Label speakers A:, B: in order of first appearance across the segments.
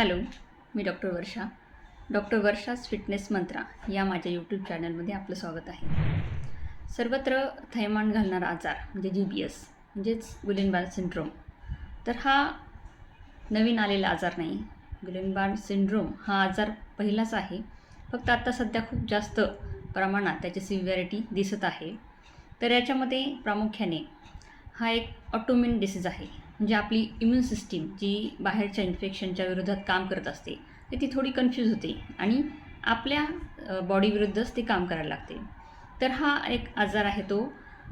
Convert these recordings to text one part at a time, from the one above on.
A: Hello मी doctor Varsha. Doctor वर्षास fitness mantra या माझ्या यूट्यूब चॅनलमध्ये आपलं स्वागत आहे. सर्वत्र थैमान घालणारा आजार म्हणजे जी बी एस म्हणजेच गुलिनबार सिंड्रोम तर हा नवीन आलेला आजार नाही. गुलिनबार सिंड्रोम हा आजार पहिलाच आहे. फक्त आत्ता सध्या खूप जास्त प्रमाणात त्याची सिव्हिअरिटी दिसत आहे. तर याच्यामध्ये प्रामुख्याने हा एक ऑटोमिन डिसीज आहे. म्हणजे आपली इम्युन सिस्टीम जी बाहेरच्या इन्फेक्शनच्या विरोधात काम करत असते तर ती थोडी कन्फ्यूज होते आणि आपल्या बॉडीविरुद्धच ते काम करायला लागते. तर हा एक आजार आहे तो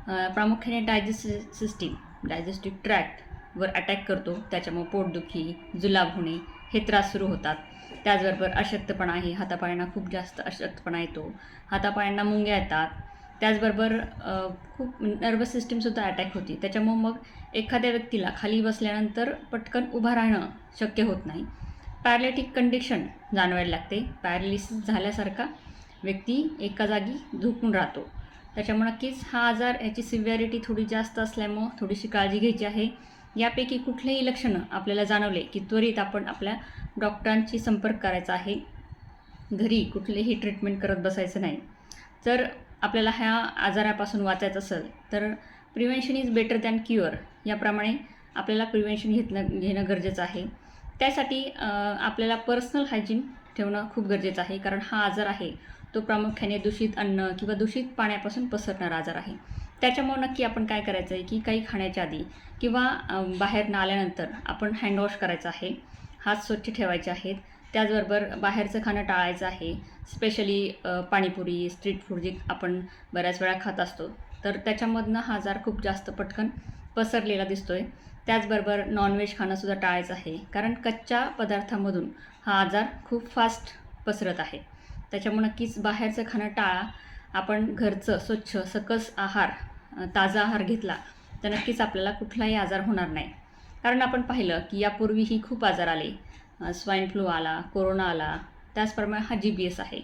A: प्रामुख्याने डायजेस्ट सिस्टीम डायजेस्टिव्ह ट्रॅक्टवर अटॅक करतो. त्याच्यामुळे पोटदुखी जुलाब होणे हे त्रास सुरू होतात. त्याचबरोबर अशक्तपणा आहे. हातापायांना खूप जास्त अशक्तपणा येतो. हातापायांना मुंग्या येतात. त्याचबरोबर खूप नर्वस सिस्टीमसुद्धा अटॅक होती. त्याच्यामुळं मग एखाद्या व्यक्तीला खाली बसल्यानंतर पटकन उभं राहणं शक्य होत नाही. पॅरालिटिक कंडिशन जाणवायला लागते. पॅरालिसिस झाल्यासारखा व्यक्ती एका जागी झोपून राहतो. त्याच्यामुळे नक्कीच हा आजार याची सिव्हिअरिटी थोडी जास्त असल्यामुळं थोडीशी काळजी घ्यायची आहे. यापैकी कुठलेही लक्षणं आपल्याला जाणवले की त्वरित आपण आपल्या डॉक्टरांशी संपर्क करायचा आहे. घरी कुठलेही ट्रीटमेंट करत बसायचं नाही. जर आपल्याला ह्या आजारापासून वाचायचं असेल तर prevention is better than cure याप्रमाणे आपल्याला प्रिव्हेन्शन घेतलं घेणं गरजेचं आहे. त्यासाठी आपल्याला पर्सनल हायजीन ठेवणं खूप गरजेचं आहे कारण हा आजार आहे. तो प्रामुख्याने दूषित अन्न किंवा दूषित पाण्यापासून पसरणारा आजार आहे. त्याच्यामुळे नक्की आपण काय करायचं आहे की काही खाण्याच्या आधी किंवा अं, बाहेर आल्यानंतर आपण हँडवॉश करायचं आहे. हात स्वच्छ ठेवायचे आहेत. त्याचबरोबर बाहेरचं खाणं टाळायचं आहे. स्पेशली पाणीपुरी स्ट्रीट फूड जे आपण बऱ्याच वेळा खात असतो. तर त्याच्यामधनं हा आजार खूप जास्त पटकन पसरलेला दिसतो आहे त्याचबरोबर नॉनव्हेज खाणंसुद्धा टाळायचं आहे. कारण कच्च्या पदार्थामधून हा आजार खूप फास्ट पसरत आहे. त्याच्यामुळे नक्कीच बाहेरचं खाणं टाळा. आपण घरचं स्वच्छ सकस आहार ताजा आहार घेतला तर नक्कीच आपल्याला कुठलाही आजार होणार नाही. कारण आपण पाहिलं की यापूर्वीही खूप आजार आले. स्वाईन फ्लू आला कोरोना आला त्याचप्रमाणे हा जी बी एस आहे.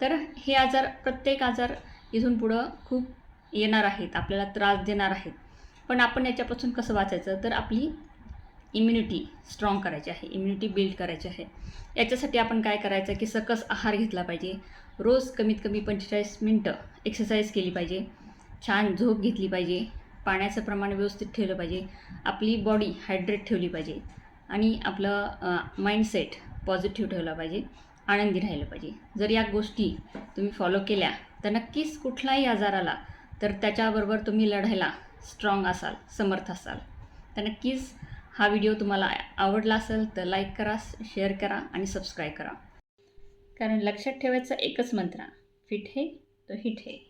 A: तर हे आजार प्रत्येक आजार इथून पुढं खूप येणार आहेत आपल्याला त्रास देणार आहेत. पण आपण याच्यापासून कसं वाचायचं? तर आपली इम्युनिटी स्ट्रॉंग करायची आहे इम्युनिटी बिल्ड करायची आहे. याच्यासाठी आपण काय करायचं की सकस आहार घेतला पाहिजे. रोज कमीत कमी पंचेचाळीस मिनटं एक्सरसाइज केली पाहिजे. छान झोप घेतली पाहिजे. पाण्याचं प्रमाण व्यवस्थित ठेवलं पाहिजे. आपली बॉडी हायड्रेट ठेवली पाहिजे. आणि आपलं माइंडसेट पॉझिटिव्ह ठेवला पाहिजे आनंदी राहिलं पाहिजे. जर या गोष्टी तुम्ही फॉलो केल्या तर नक्कीच कुठलाही आजार आला तर त्याच्याबरोबर तुम्ही लढायला स्ट्रॉंग असाल समर्थ असाल. तर नक्कीच हा व्हिडिओ तुम्हाला आवडला असेल तर लाईक करा शेअर करा आणि सबस्क्राईब करा. कारण लक्षात ठेवायचा एकच मंत्र फिट हे तो हिट हे.